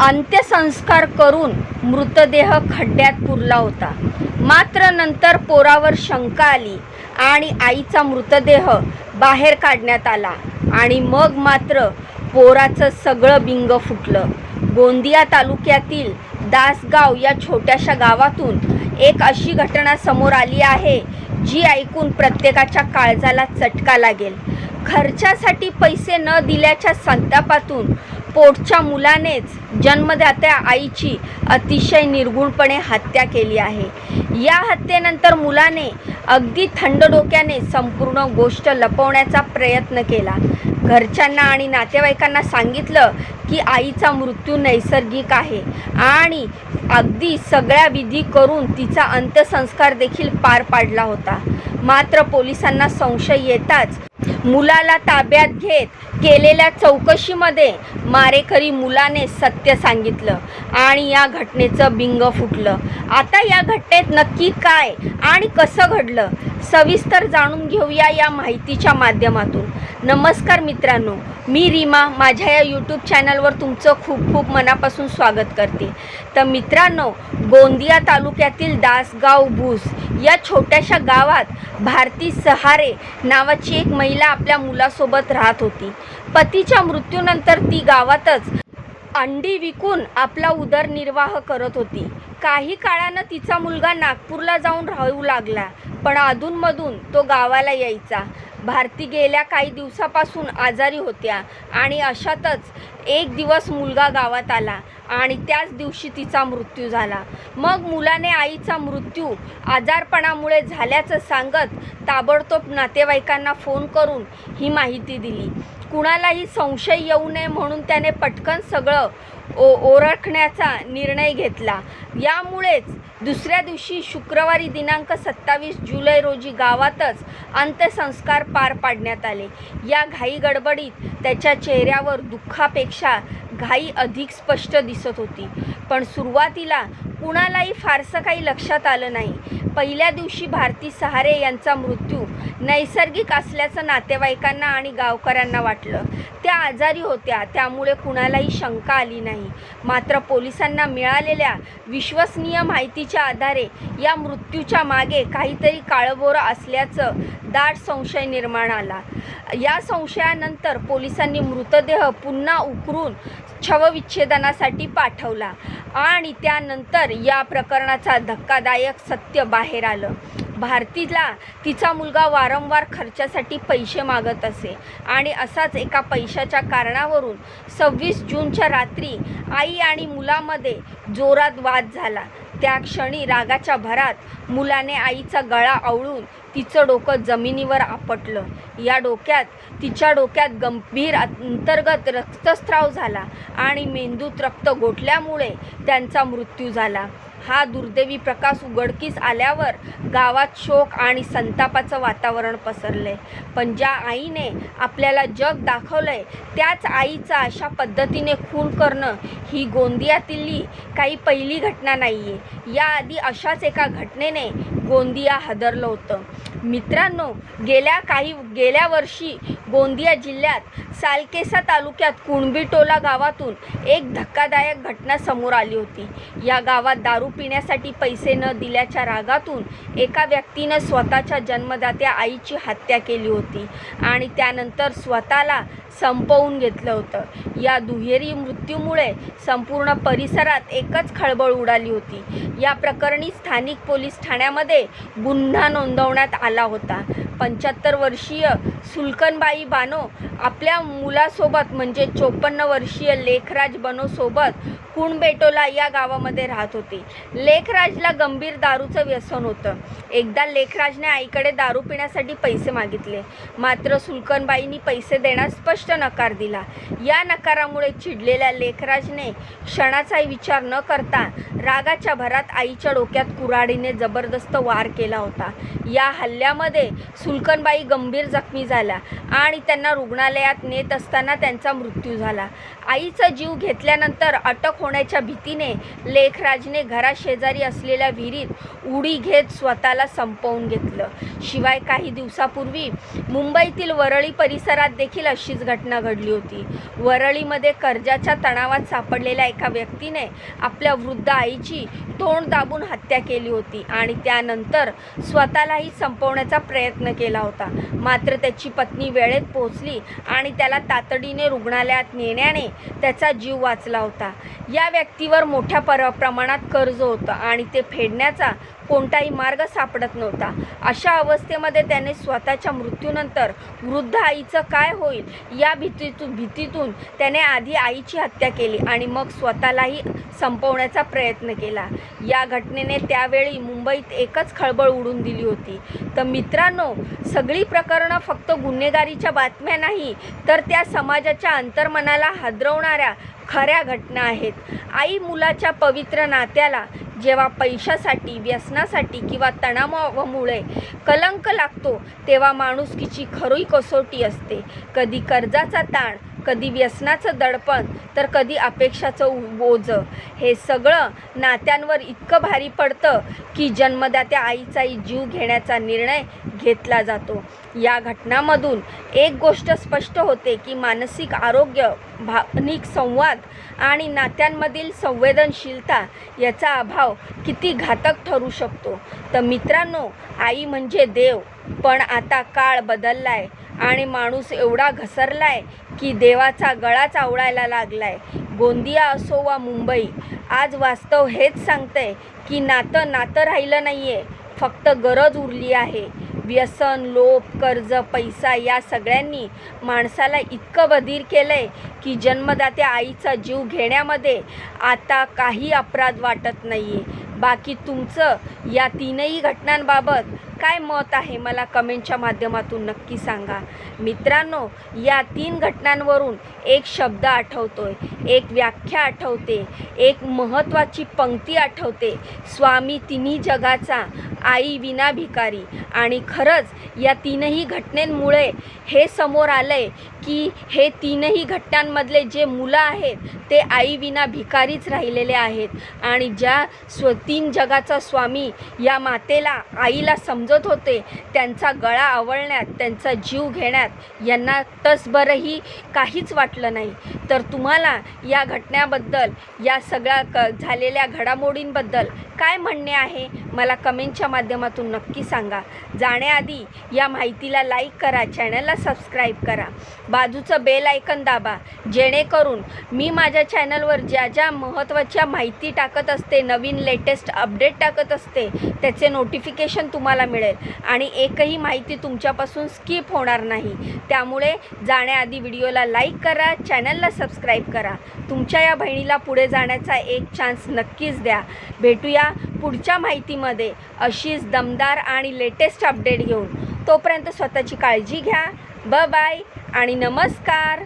अंत्यसंस्कार करून मृतदेह खड्ड्यात पुरला होता. मात्र नंतर पोरावर शंका आली आणि आईचा मृतदेह बाहेर काढण्यात आला आणि मग मात्र पोराचं सगळं बिंग फुटलं. गोंदिया तालुक्यातील दासगाव या छोट्याशा गावातून एक अशी घटना समोर आली आहे जी ऐकून प्रत्येकाच्या काळजाला चटका लागेल. खर्चासाठी पैसे न दिल्याच्या संतापातून पोटच्या मुलानेच जन्मदात्या आईची अतिशय निर्गुणपणे हत्या केली आहे. या हत्येनंतर मुलाने अगदी थंड डोक्याने संपूर्ण गोष्ट लपवण्याचा प्रयत्न केला. घरच्यांना आणि नातेवाईकांना सांगितलं की आईचा मृत्यू नैसर्गिक आहे आणि अगदी सगळ्या विधी करून तिचा अंत्यसंस्कार देखील पार पाडला होता. मात्र पोलिसांना संशय येताच मुलाला ताब्यात घेत केलेल्या चौकशीमध्ये मारेकरी मुलाने सत्य सांगितलं आणि या घटनेचं बिंग फुटलं. आता या घटनेत नक्की काय आणि कसं घडलं सविस्तर जाणून घेऊया या माहितीच्या माध्यमातून. नमस्कार मित्रांनो मी रीमा माझ्या या यूट्यूब चॅनलवर तुमचं खूप खूप मनापासून स्वागत करते. तर मित्रांनो गोंदिया तालुक्यातील दासगाव भूस या छोट्याशा गावात भारती सहारे नावाची एक महिला आपल्या मुलासोबत राहत होती. पतीच्या मृत्यूनंतर ती गावातच अंडी विकून आपला उदरनिर्वाह करत होती. काही काळानं तिचा मुलगा नागपूरला जाऊन राहू लागला पण अधूनमधून तो गावाला यायचा. भारती गेल्या काही दिवसापासून आजारी होत्या आणि अशातच एक दिवस मुलगा गावात आला आणि त्याच दिवशी तिचा मृत्यू झाला. मग मुलाने आईचा मृत्यू आजारपणामुळे झाल्याचं सांगत ताबडतोब नातेवाईकांना फोन करून ही माहिती दिली. कुणालाही संशय येऊ नये म्हणून त्याने पटकन सगळं ओ ओळखण्याचा निर्णय घेतला. यामुळेच दुसऱ्या दिवशी शुक्रवारी दिनांक सत्तावीस जुलै रोजी गावातच अंत्यसंस्कार पार पाडण्यात आले. या घाई गडबडीत त्याच्या चेहऱ्यावर दुःखापेक्षा घाई अधिक स्पष्ट दिसत होती. पण सुरुवातीला कुणालाही फारसं काही लक्षात आलं नाही. पहिल्या दिवशी भारती सहारे यांचा मृत्यू नैसर्गिक असल्याचं नातेवाईकांना आणि गावकऱ्यांना वाटलं. त्या आजारी होत्या त्यामुळे कुणालाही शंका आली नाही. मात्र पोलिसांना मिळालेल्या विश्वसनीय माहितीच्या आधारे या मृत्यूच्या मागे काहीतरी काळबोरं असल्याचं दाट संशय निर्माण आला. या संशयानंतर पोलिसांनी मृतदेह पुन्हा उकरून शवविच्छेदनासाठी पाठवला आणि त्यानंतर या प्रकरणाचा धक्कादायक सत्य बाहेर आलं. भारतीला तिचा मुलगा वारंवार खर्चासाठी पैसे मागत असे आणि असाच एका पैशाच्या कारणावरून सव्वीस जूनच्या रात्री आई आणि मुलामध्ये जोरात वाद झाला. त्या क्षणी रागाच्या भरात मुलाने आईचा गळा आवळून तिचं डोकं जमिनीवर आपटलं. या डोक्यात तिच्या डोक्यात गंभीर अंतर्गत रक्तस्राव झाला आणि मेंदूत रक्त गोठल्यामुळे त्यांचा मृत्यू झाला. हा दुर्दैवी प्रकाश उघडकीस आल्यावर गावात शोक आणि संतापाचं वातावरण पसरले पण ज्या आईने आपल्याला जग दाखवलंय त्याच आईचा अशा पद्धतीने खून करणं ही गोंदियातली काही पहिली घटना नाही आहे याआधी अशाच एका घटनेने गोंदिया हादरलं होतं. मित्रांनो गेल्या काही गेल्या वर्षी गोंदिया जिल्ह्यात सालकेसा तालुक्यात कुणबीटोला गावातून एक धक्कादायक घटना समोर आली होती. या गावात दारू पिण्यासाठी पैसे न दिल्याच्या रागातून एका व्यक्तीनं स्वतःच्या जन्मदात्या आईची हत्या केली होती आणि त्यानंतर स्वतःला संपवून घेतलं होतं. या दुहेरी मृत्यूमुळे संपूर्ण परिसरात एकच खळबळ उडाली होती. या प्रकरणी स्थानिक पोलीस ठाण्यामध्ये गुन्हा नोंदवण्यात आला होता. पंच्याहत्तर वर्षीय सुलकनबाई बानो आपल्या मुलासोबत म्हणजे चोपन्न वर्षीय लेखराज बनोसोबत कुणबेटोला या गावामध्ये राहत होती. लेखराजला गंभीर दारूचं व्यसन होतं. एकदा लेखराजने आईकडे दारू पिण्यासाठी पैसे मागितले. मात्र सुलकनबाईंनी पैसे देण्यास स्पष्ट नकार दिला. या नकारामुळे चिडलेल्या लेखराजने क्षणाचाही विचार न करता रागाच्या भरात आईच्या डोक्यात कुऱ्हाडीने जबरदस्त वार केला होता. या हल्ल्यामध्ये सुलकनबाई गंभीर जखमी झाल्या आणि त्यांना रुग्णालयात नेत असताना त्यांचा मृत्यू झाला. आईचा जीव घेतल्यानंतर अटक होण्याच्या भीतीने लेखराजने घराशेजारी असलेल्या विहिरीत उडी घेत स्वतःला संपवून घेतलं. शिवाय काही दिवसापूर्वी मुंबईतील वरळी परिसरात देखील अशीच घटना घडली होती. वरळीमध्ये कर्जाच्या तणावात सापडलेल्या एका व्यक्तीने आपल्या वृद्ध आईची तोंड दाबून हत्या केली होती आणि त्यानंतर स्वतःलाही संपवण्याचा प्रयत्न केला केला होता. मात्र त्याची पत्नी वेळेत पोहोचली आणि त्याला तातडीने रुग्णालयात नेण्याने त्याचा जीव वाचला होता. या व्यक्तीवर मोठ्या पर प्रमाणात कर्ज होतं आणि ते फेडण्याचा कोणताही मार्ग सापडत नव्हता. अशा अवस्थेमध्ये त्याने स्वतःच्या मृत्यूनंतर वृद्ध आईचं काय होईल या भीतीतून भीतीतून त्याने आधी आईची हत्या केली आणि मग स्वतःलाही संपवण्याचा प्रयत्न केला. या घटनेने त्यावेळी मुंबईत एकच खळबळ उडून दिली होती. तर मित्रांनो सगळी प्रकरणं फक्त गुन्हेगारीच्या बातम्या नाही तर त्या समाजाच्या अंतर्मनाला हादरवणाऱ्या खऱ्या घटना आहेत. आई मुलाच्या पवित्र नात्याला जेव्हा पैशासाठी व्यसनासाठी किंवा तणावामुळे कलंक लागतो तेव्हा माणुसकीची खरी कसोटी असते. कधी कर्जाचा ताण कधी व्यसनाचं दडपण तर कधी अपेक्षाचं ओझं हे सगळं नात्यांवर इतकं भारी पडतं की जन्मदात्या आईचाही जीव घेण्याचा निर्णय घेतला जातो. या घटनामधून एक गोष्ट स्पष्ट होते की मानसिक आरोग्य भावनिक संवाद आणि नात्यांमधील संवेदनशीलता याचा अभाव किती घातक ठरू शकतो. तर मित्रांनो आई म्हणजे देव. पण आता काळ बदललाय आणि माणूस एवढा घसरलाय की देवाचा गळाच आवळायला लागलाय. गोंदिया असो वा मुंबई आज वास्तव हेच सांगतंय की नातं नातं राहिलं नाही आहे फक्त गरज उरली आहे. व्यसन लोभ कर्ज पैसा या सगळ्यांनी माणसाला इतकं बधीर केलं आहे की जन्मदात्या आईचा जीव घेण्यामध्ये आता काही अपराध वाटत नाही आहे बाकी तुमचं या तीनही घटनांबाबत काय मत आहे मला कमेंटच्या माध्यमातून नक्की सांगा. मित्रांनो या तीन घटनांवरून एक शब्द आठवतो आहे एक व्याख्या आठवते एक महत्त्वाची पंक्ती आठवते. स्वामी तिन्ही जगाचा आई विना भिकारी. आणि खरंच या तीनही घटनेंमुळे हे समोर आलं आहे की हे तीनही घटनांमधले जे मुलं आहेत ते आई विना भिकारीच राहिलेले आहेत. आणि ज्या स्व तीन जगाचा स्वामी या मातेला आईला समजत होते. त्यांचा गळा आवळण्यात त्यांचा जीव घेण्यात यांना तसभरही काहीच वाटलं नाही. तर तुम्हाला या घटनेबद्दल या सगळ्या क झालेल्या घडामोडींबद्दल काय म्हणणे आहे? मला कमेंटच्या माध्यमातून नक्की सांगा. जाण्याआधी या माहितीला लाईक करा चॅनलला सबस्क्राईब करा. बाजूचं बेल आयकन दाबा. जेणेकरून मी माझ्या चॅनलवर ज्या ज्या महत्त्वाच्या माहिती टाकत असते नवीन लेटेस्ट अपडेट टाकत असते त्याचे नोटिफिकेशन तुम्हाला मिळेल. आणि एकही माहिती तुमच्यापासून स्किप होणार नाही. त्यामुळे जाण्याआधी व्हिडिओला लाईक करा चॅनलला सबस्क्राईब करा. तुमच्या या बहिणीला पुढे जाण्याचा एक चान्स नक्कीच द्या. भेटूया पुढच्या माहितीमध्ये. अशीच दमदार आणि लेटेस्ट अपडेट घेऊन. तोपर्यंत स्वतःची काळजी घ्या. ब बाय आणि नमस्कार.